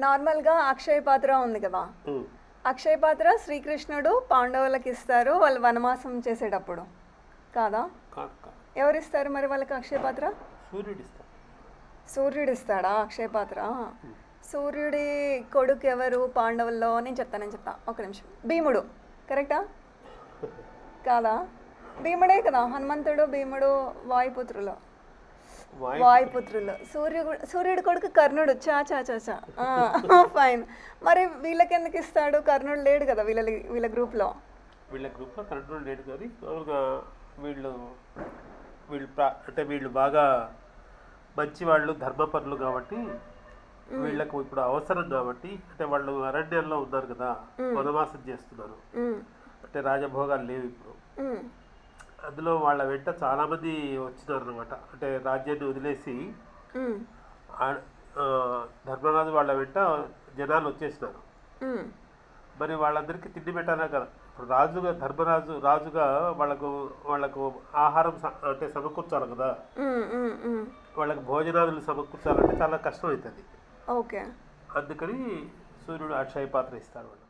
నార్మల్గా అక్షయ పాత్ర ఉంది కదా. అక్షయ పాత్ర శ్రీకృష్ణుడు పాండవులకు ఇస్తారు వాళ్ళు వనవాసం చేసేటప్పుడు. కాదా? ఎవరు ఇస్తారు మరి వాళ్ళకి అక్షయ పాత్ర? సూర్యుడు ఇస్తాడు సూర్యుడు ఇస్తాడా అక్షయ పాత్ర? సూర్యుడి కొడుకు ఎవరు పాండవుల్లో? నేను చెప్తాను నేను చెప్తా. ఒక నిమిషం. భీముడు. కరెక్టా? కాదా? భీముడే కదా హనుమంతుడు భీముడు వాయుపుత్రులు. వాయు వాయుపుత్రులు. సూర్యుడు సూర్యుడి కొడుకు కర్ణుడు. చా చా చా చా. ఫైన్. మరి వీళ్ళకి ఎందుకు ఇస్తాడు? కర్ణుడు లేడు కదా వీళ్ళ వీళ్ళ గ్రూప్లో. వీళ్ళ గ్రూప్లో కరెంట్ లేడు మామూలుగా వీళ్ళు వీళ్ళు అంటే వీళ్ళు బాగా మంచి వాళ్ళు ధర్మపరులు కాబట్టి వీళ్ళకు ఇప్పుడు అవసరం కాబట్టి అంటే వాళ్ళు అరణ్యంలో ఉన్నారు కదా వనవాసం చేస్తున్నారు. అంటే రాజభోగాలు లేవు ఇప్పుడు. అందులో వాళ్ళ వెంట చాలామంది వచ్చినారు అనమాట అంటే రాజ్యాన్ని వదిలేసి ధర్మరాజు వాళ్ళ వెంట జనాలు వచ్చేసినారు. మరి వాళ్ళందరికీ తిండి పెట్టాలా కదా. ఇప్పుడు రాజుగా ధర్మరాజు రాజుగా వాళ్ళకు వాళ్ళకు ఆహారం అంటే సమకూర్చాలి కదా. వాళ్ళకి భోజనాదులు సమకూర్చాలంటే చాలా కష్టం అవుతుంది. ఓకే. అందుకని సూర్యుడు అక్షయ పాత్ర ఇస్తాడు వాళ్ళు